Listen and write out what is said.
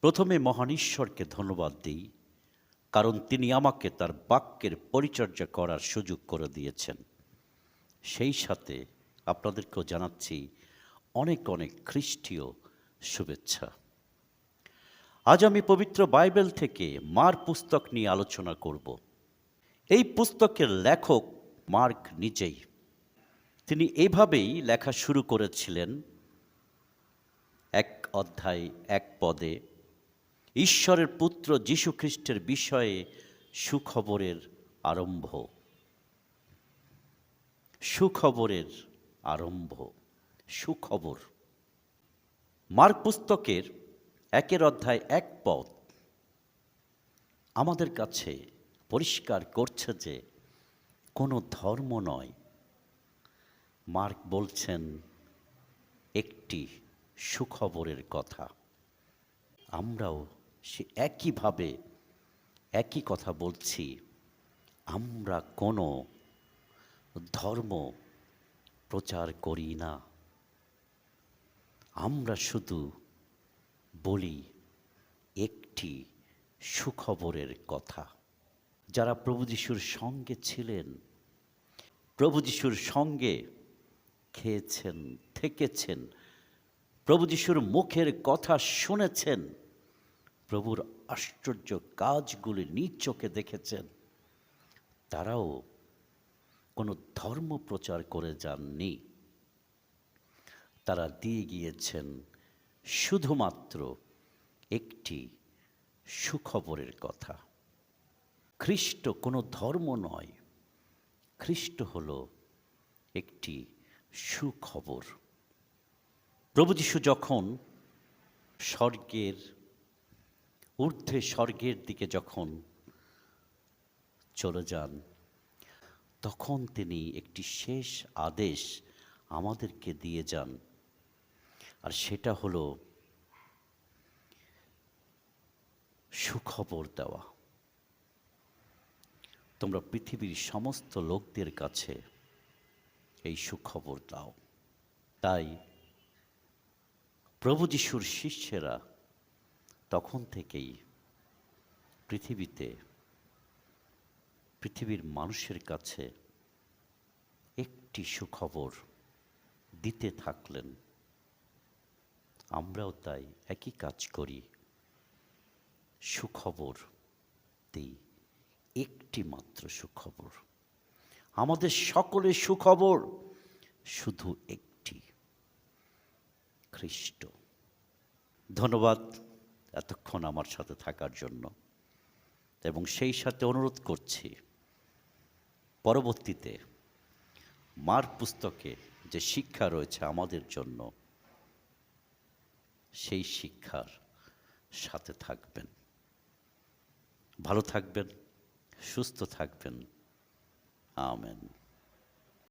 প্রথমে মহান ঈশ্বরকে ধন্যবাদ দিই, কারণ তিনি আমাকে তার বাক্যের পরিচর্যা করার সুযোগ করে দিয়েছেন। সেই সাথে আপনাদেরকেও জানাচ্ছি অনেক অনেক খ্রিস্টীয় শুভেচ্ছা। আজ আমি পবিত্র বাইবেল থেকে মার পুস্তক নিয়ে আলোচনা করব। এই পুস্তকের লেখক মার্ক নিজেই। তিনি এভাবেই লেখা শুরু করেছিলেন, এক অধ্যায়, এক পদে ঈশ্বরের পুত্র যীশু খ্রিস্টের বিষয়ে সুখবরের আরম্ভ। সুখবরের আরম্ভ। সুখবর। মার্ক পুস্তকের একের অধ্যায় এক পথ আমাদের কাছে পরিষ্কার করছে যে, কোনো ধর্ম নয়। মার্ক বলছেন, একটি সুখবরের কথা। আমরাও সে একইভাবে একই কথা বলছি, আমরা কোনো ধর্ম প্রচার করি না। আমরা শুধু বলি একটি সুখবরের কথা। যারা প্রভু যিশুর সঙ্গে ছিলেন, প্রভু যিশুর সঙ্গে খেয়েছেন, থেকেছেন, প্রভু যিশুর মুখের কথা শুনেছেন প্রভুর আশ্চর্য কাজগুলি নিজ চোখে দেখেছেন, তারাও কোনো ধর্ম প্রচার করে যাননি। তারা দিয়ে গিয়েছেন শুধুমাত্র একটি সুখবরের কথা। খ্রিস্ট কোনো ধর্ম নয়, খ্রিস্ট হল একটি সুখবর। প্রভু যীশু যখন স্বর্গের ঊর্ধ্বে স্বর্গের দিকে যখন চলে যান, তখন তিনি একটি শেষ আদেশ আমাদেরকে দিয়ে যান। আর সেটা হলো সুখবর দেওয়া। তোমরা পৃথিবীর সমস্ত লোকদের কাছে এই সুখবর দাও। তাই প্রভু যিশুর শিষ্যেরা তখন থেকেই পৃথিবীতে পৃথিবীর মানুষের কাছে একটি সুখবর দিতে থাকলেন। আমরাও তাই একই কাজ করি। সুখবর দিই, একটি মাত্র সুখবর। আমাদের সকলের সুখবর শুধু একটি, খ্রিস্ট। ধন্যবাদ। এতক্ষণ আমার সাথে থাকার জন্য। এবং সেই সাথে অনুরোধ করছি, পরবর্তীতে মার পুস্তকে যে শিক্ষা রয়েছে আমাদের জন্য, সেই শিক্ষার সাথে থাকবেন। ভালো থাকবেন, সুস্থ থাকবেন। আমেন।